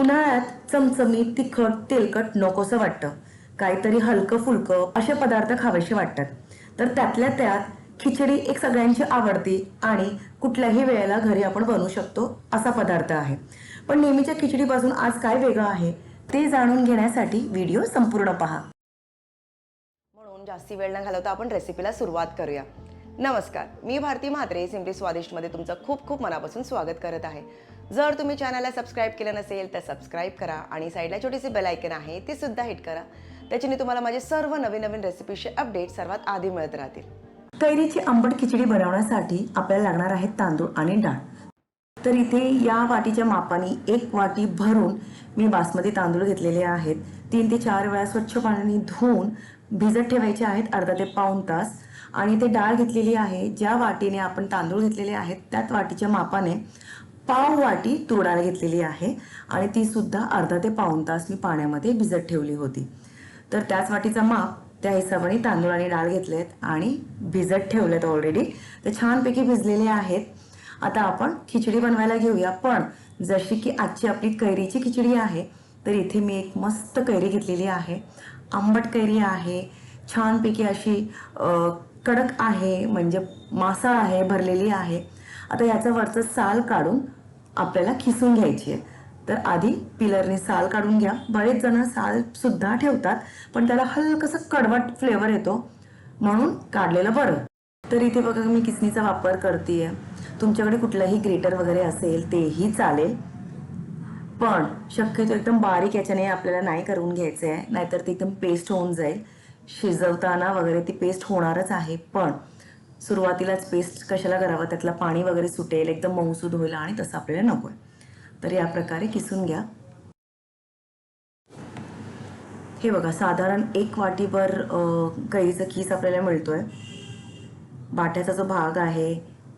उन्हाळ्यात चमचमीत तिखट तेलकट नकोसं वाटतं. काहीतरी हलकं फुलकं असे पदार्थ खावेसे वाटतात. तर त्यातल्या त्यात खिचडी एक सगळ्यांची आवडती आणि कुठल्याही वेळेला घरी आपण बनवू शकतो असा पदार्थ आहे. पण नेहमीच्या खिचडीपासून आज काय वेगळं आहे ते जाणून घेण्यासाठी व्हिडिओ संपूर्ण पहा. म्हणून जास्ती वेळ न घालवता आपण रेसिपीला सुरुवात करूया. नमस्कार मी भारती म्हात्रे सिम्पली स्वादिष्टमध्ये तुमचं खूप खूप मनापासून स्वागत करत आहे. जर तुम्ही चॅनलला सबस्क्राईब केलं नसेल तर सबस्क्राईब करा आणि साईडला छोटीशी बेलायकन आहे ती सुद्धा हिट करा. त्याच्याने तुम्हाला माझे सर्व नवीन नवीन रेसिपीचे अपडेट सर्वात आधी मिळत राहतील. कैरीची आंबट खिचडी बनवण्यासाठी आपल्याला लागणार आहेत तांदूळ आणि डाळ. तर इथे या वाटीच्या मापाने एक वाटी भरून मी बासमती तांदूळ घेतलेले आहेत. तीन ते चार वेळा स्वच्छ पाण्याने धुवून भिजत ठेवायचे आहेत अर्धा ते पाऊण तास. आणि ते डाळ घेतलेली आहे. ज्या वाटीने आपण तांदूळ घेतलेले आहेत त्याच वाटीच्या मापाने पाव वाटी तूर डाळ घेतलेली आहे आणि ती सुद्धा अर्धा ते पाऊण तास मी पाण्यामध्ये भिजत ठेवली होती. तर त्याच वाटीचा माप त्या हिशोबाने तांदूळ आणि डाळ घेतलेत आणि भिजत ठेवलेत ऑलरेडी तर छानपैकी भिजलेले आहेत. आता आपण खिचडी बनवायला घेऊया पण जशी की आजची आपली कैरीची खिचडी आहे तर इथे मी एक मस्त कैरी घेतलेली आहे. आंबट कैरी आहे छानपैकी अशी कडक आहे म्हणजे मासाळ आहे भरलेली आहे. आता याचं वरचं साल काढून आपल्याला खिसून घ्यायची आहे. तर आधी पिलरने साल काढून घ्या. बरेच जण सालसुद्धा ठेवतात पण त्याला हलकसं कडवट फ्लेवर येतो. म्हणून काढलेलं बरं. तर इथे बघा मी किसनीचा वापर करते तुमच्याकडे कुठलंही ग्रेटर वगैरे असेल तेही चालेल. पण शक्यतो एकदम बारीक याच्याने आपल्याला नाही करून घ्यायचं आहे नाहीतर ते एकदम पेस्ट होऊन जाईल. शिजवताना वगैरे ती पेस्ट होणारच आहे पण सुरुवातीलाच पेस्ट कशाला करावा? त्यातला पाणी वगैरे सुटेल एकदम मऊसूद होईल आणि तसं आपल्याला नको आहे तर या प्रकारे किसून घ्या. हे बघा साधारण एक वाटीभर अ, कैरीचा आपल्याला मिळतोय. बाट्याचा जो भाग आहे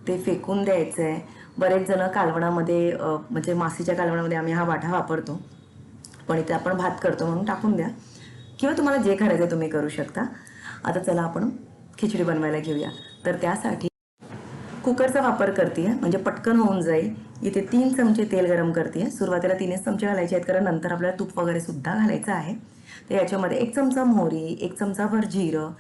ते फेकून द्यायचं आहे बरेच जण कालवणामध्ये म्हणजे मासीच्या कालवणामध्ये आम्ही हा वाटा वापरतो. पण इथे आपण भात करतो म्हणून टाकून द्या. किंवा तुम्हाला जे करायचं आहे तुम्ही करू शकता. आता चला आपण खिचडी बनवायला घेऊया. तर त्यासाठी कुकरचा वापर करते म्हणजे पटकन होऊन जाईल. इथे तीन चमचे तेल गरम करते सुरुवातीला तीनच चमचे घालायचे आहेत कारण नंतर आपल्याला तूप वगैरे सुद्धा घालायचं आहे. तर याच्यामध्ये एक चमचा मोहरी एक चमचाभर जिरं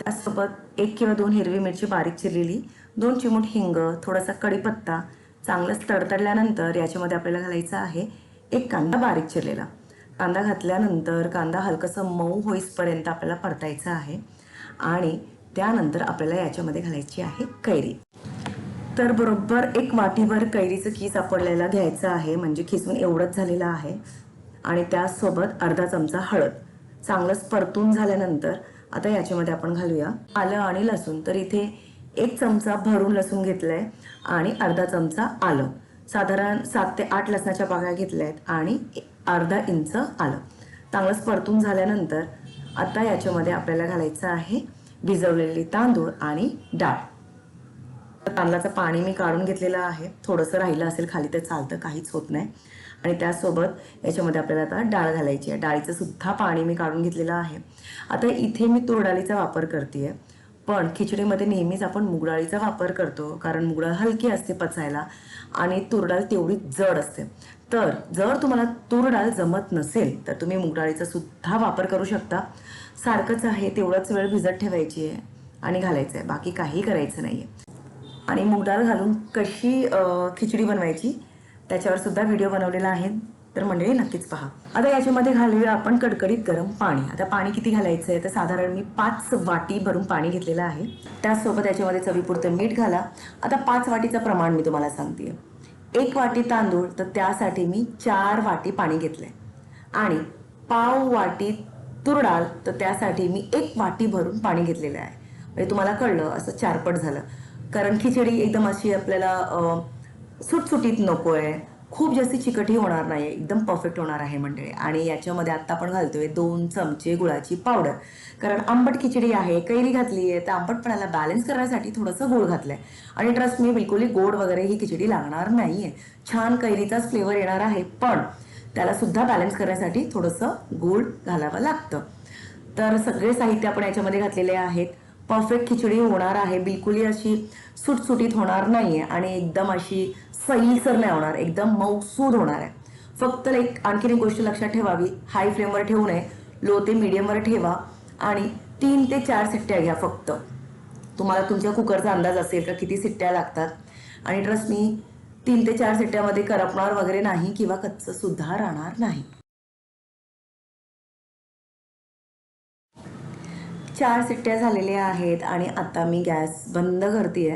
त्यासोबत एक किंवा दोन हिरवी मिरची बारीक चिरलेली दोन चिमूट हिंग थोडासा कढीपत्ता चांगलंच तडतडल्यानंतर याच्यामध्ये आपल्याला घालायचं आहे एक कांदा बारीक चिरलेला. कांदा घातल्यानंतर कांदा हलकंसं मऊ होईसपर्यंत आपल्याला परतायचा आहे. आणि त्यानंतर आपल्याला याच्यामध्ये घालायची आहे कैरी. तर बरोबर एक वाटीभर कैरीचं किस आपल्याला घ्यायचं आहे म्हणजे खिसून एवढंच झालेलं आहे. आणि त्यासोबत अर्धा चमचा हळद. चांगलंच परतून झाल्यानंतर आता याच्यामध्ये आपण घालूया. आलं आणि लसूण. तर इथे एक चमचा भरून लसूण घेतलंय आणि अर्धा चमचा आलं. साधारण सात ते आठ लसणाच्या पाकळ्या घेतल्या आहेत आणि अर्धा इंच आलं. चांगलंच परतून झाल्यानंतर आता याच्यामध्ये आपल्याला घालायचं आहे भिजवलेले तांदूळ आणि डाळ. तांदळाचं पाणी मी काढून घेतलेलं आहे. थोडंसं राहिलं असेल खाली तर चालतं काहीच होत नाही. आणि त्यासोबत याच्यामध्ये आपल्याला आता डाळ घालायची आहे. डाळीचं सुद्धा पाणी मी काढून घेतलेलं आहे. आता इथे मी तुरडाळीचा वापर करते पण खिचडीमध्ये नेहमीच आपण मुगडाळीचा वापर करतो कारण मुगडाळ हलकी असते पचायला आणि तुरडाळ तेवढी जड असते. तर जर तुम्हाला तुरडाळ जमत नसेल तर तुम्ही मुगडाळीचा सुद्धा वापर करू शकता. सारखंच आहे तेवढाच वेळ भिजत ठेवायची आहे आणि घालायचं आहे बाकी काही करायचं नाही आहे आणि मुगडाळ घालून कशी खिचडी बनवायची त्याच्यावर सुद्धा व्हिडिओ बनवलेला आहे. तर मंडळी नक्कीच पहा. आता याच्यामध्ये घालूया आपण कडकडीत गरम पाणी. आता पाणी किती घालायचं आहे तर साधारण मी पाच वाटी भरून पाणी घेतलेलं आहे. त्याचसोबत याच्यामध्ये चवीपुरतं मीठ घाला. आता पाच वाटीचं प्रमाण मी तुम्हाला सांगते एक वाटी तांदूळ तर त्यासाठी मी चार वाटी पाणी घेतलंय. आणि पाव वाटी तूर डाळ तर त्यासाठी मी एक वाटी भरून पाणी घेतलेलं आहे. म्हणजे तुम्हाला कळलं असं चारपट झालं. कारण खिचडी एकदम अशी आपल्याला सुटसुटीत नको आहे खूप जास्त चिकटही होणार नाही एकदम परफेक्ट होणार आहे मंडळी. आणि याच्यामध्ये आत्ता आपण घालतोय दोन चमचे गुळाची पावडर. कारण आंबट खिचडी आहे कैरी घातली आहे तर आंबटपणाला बॅलन्स करण्यासाठी थोडंसं गोड घातलंय. आणि ट्रस्ट मी बिलकुलही गोड वगैरे ही खिचडी लागणार नाही आहे छान कैरीचाच फ्लेवर येणार आहे पण त्याला सुद्धा बॅलन्स करण्यासाठी थोडंसं गूळ घालावं लागतं. तर सगळे साहित्य आपण याच्यामध्ये घातलेले आहेत. परफेक्ट खिचडी होणार आहे. बिलकुलही अशी सुटसुटीत होणार नाही आहे आणि एकदम अशी सैलसर नाही होणार. एकदम मऊसूद होणार आहे. फक्त एक आणखीन एक गोष्ट लक्षात ठेवावी. हाय फ्लेमवर ठेवू नये. लो ते मिडियमवर ठेवा आणि तीन ते चार सिट्ट्या घ्या फक्त. तुम्हाला तुमच्या कुकरचा अंदाज असेल का किती सिट्ट्या लागतात. आणि ट्रस्ट मी तीन ते चार सिट्ट्यामध्ये करपणार वगैरे नाही किंवा कच्चं सुद्धा राहणार नाही. चार सिट्ट्या झालेल्या आहेत आणि आता मी गॅस बंद करते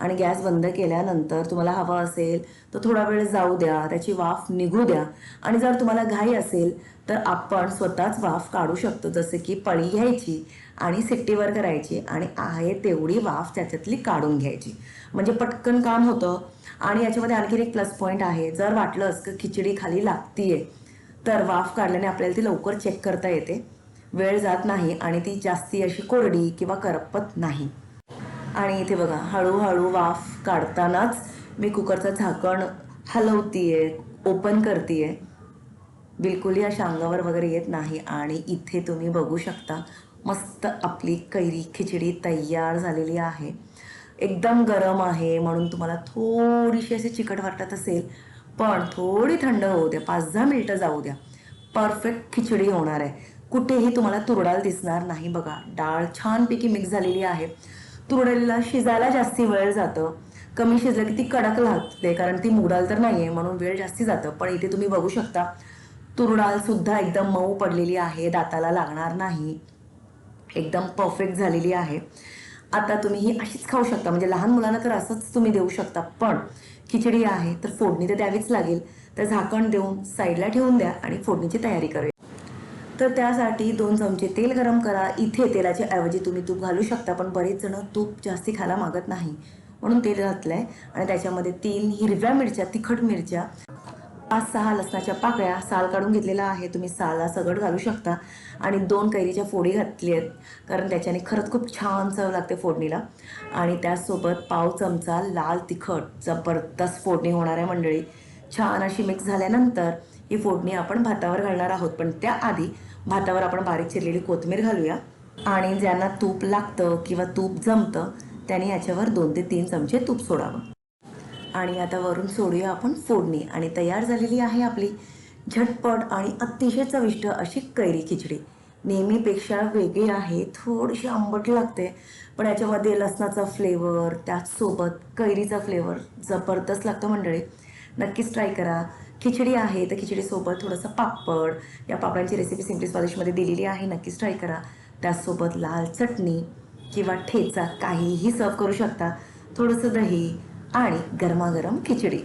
आणि गॅस बंद केल्यानंतर तुम्हाला हवा असेल तर थोडा वेळ जाऊ द्या त्याची वाफ निघू द्या. आणि जर तुम्हाला घाई असेल तर आपण स्वतःच वाफ काढू शकतो जसे की पळी घ्यायची. आणि सिट्टीवर करायची आणि आहे तेवढी वाफ त्याच्यातली काढून घ्यायची. म्हणजे पटकन काम होतं. आणि याच्यामध्ये आणखीन एक प्लस पॉईंट आहे. जर वाटलंच की खिचडी खाली लागतीये तर वाफ काढल्याने आपल्याला ती लवकर चेक करता येते. वेळ जात नाही आणि ती जास्ती अशी कोरडी किंवा करपत नाही. आणि इथे बघा हळूहळू वाफ काढतानाच मी कुकरचं झाकण हलवतीये ओपन करतीये. बिलकुलही अशा अंगावर वगैरे येत नाही आणि इथे तुम्ही बघू शकता मस्त आपली कैरी खिचडी तयार झालेली आहे. एकदम गरम आहे म्हणून तुम्हाला थोडीशी अशी चिकट वाटत असेल पण थोडी थंड होऊ द्या. पाच दहा मिनटं जाऊ द्या. परफेक्ट खिचडी होणार आहे. कुठेही तुम्हाला तुरडाल दिसणार नाही बघा. डाळ छानपैकी मिक्स झालेली आहे. तुरडलीला शिजायला जास्ती वेळ जातं. कमी शिजलं की ती कडक लागते कारण ती मुडाल तर नाही आहे म्हणून वेळ जास्ती जातं. पण इथे तुम्ही बघू शकता तुरडालसुद्धा एकदम मऊ पडलेली आहे. दाताला लागणार नाही. एकदम परफेक्ट झालेली आहे. आता तुम्ही ही अशीच खाऊ शकता. म्हणजे लहान मुलांना तर असंच तुम्ही देऊ शकता. पण खिचडी आहे तर फोडणी तर द्यावीच लागेल. तर झाकण देऊन साईडला ठेवून द्या आणि फोडणीची तयारी करूया तर त्यासाठी दोन चमचे तेल गरम करा. इथे तेलाच्या ऐवजी तुम्ही तूप घालू शकता पण बरेच जण तूप जास्ती खायला मागत नाही. म्हणून तेल घातलं आहे आणि त्याच्यामध्ये तीन हिरव्या मिरच्या तिखट मिरच्या. पाच सहा लसणाच्या पाकळ्या साल काढून घेतलेला आहे. तुम्ही साला सगट घालू शकता. आणि दोन कैरीच्या फोडी घातली आहेत. कारण त्याच्याने खरंच खूप छान चव लागते फोडणीला. आणि त्याचसोबत पाव चमचा लाल तिखट जबरदस्त फोडणी होणार आहे मंडळी. छान अशी मिक्स झाल्यानंतर ही फोडणी आपण भातावर घालणार आहोत. पण त्याआधी भातावर आपण बारीक चिरलेली कोथमीर घालूया. आणि ज्यांना तूप लागतं किंवा तूप जमतं त्यांनी याच्यावर दोन ते तीन चमचे तूप सोडावं. आणि आता वरून सोडूया आपण फोडणी. आणि तयार झालेली आहे आपली झटपट आणि अतिशय चविष्ट अशी कैरी खिचडी. नेहमीपेक्षा वेगळी आहे थोडीशी आंबट लागते पण याच्यामध्ये लसणाचा फ्लेवर त्याचसोबत कैरीचा फ्लेवर जबरदस्त लागतो मंडळी. नक्कीच ट्राय करा. खिचडी आहे तर खिचडीसोबत थोडंसं पापड. या पापडांची रेसिपी सिम्पली स्वादिशमध्ये दिलेली आहे नक्कीच ट्राय करा. त्याचसोबत लाल चटणी किंवा ठेचा काहीही सर्व करू शकता. थोडंसं दही आणि गरमागरम खिचडी.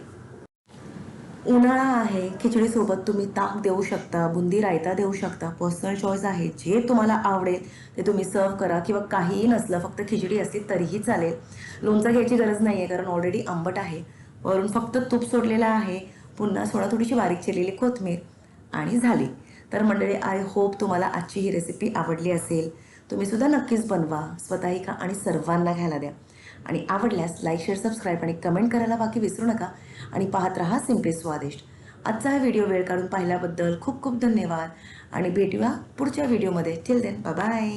उन्हाळा आहे खिचडीसोबत तुम्ही ताक देऊ शकता बुंदी रायता देऊ शकता. पर्सनल चॉईस आहे जे तुम्हाला आवडेल ते तुम्ही सर्व करा किंवा काहीही नसलं फक्त खिचडी असली तरीही चालेल. लोणचं घ्यायची गरज नाही आहे कारण ऑलरेडी आंबट आहे. वरून फक्त तूप सोडलेलं आहे. पुन्हा सोडा थोडीशी बारीक चिरलेली कोथमीर. आणि झाली. तर मंडळी आय होप तुम्हाला आजची ही रेसिपी आवडली असेल. तुम्ही सुद्धा नक्कीच बनवा. स्वतःही का आणि सर्वांना घ्यायला द्या. आणि आवडल्यास लाईक शेअर सबस्क्राईब आणि कमेंट करायला बाकी विसरू नका. आणि पाहत राहा सिम्पली स्वादिष्ट आजचा हा व्हिडिओ वेळ काढून पाहिल्याबद्दल खूप खूप धन्यवाद. आणि भेटूया पुढच्या व्हिडिओमध्ये टिल देन बाय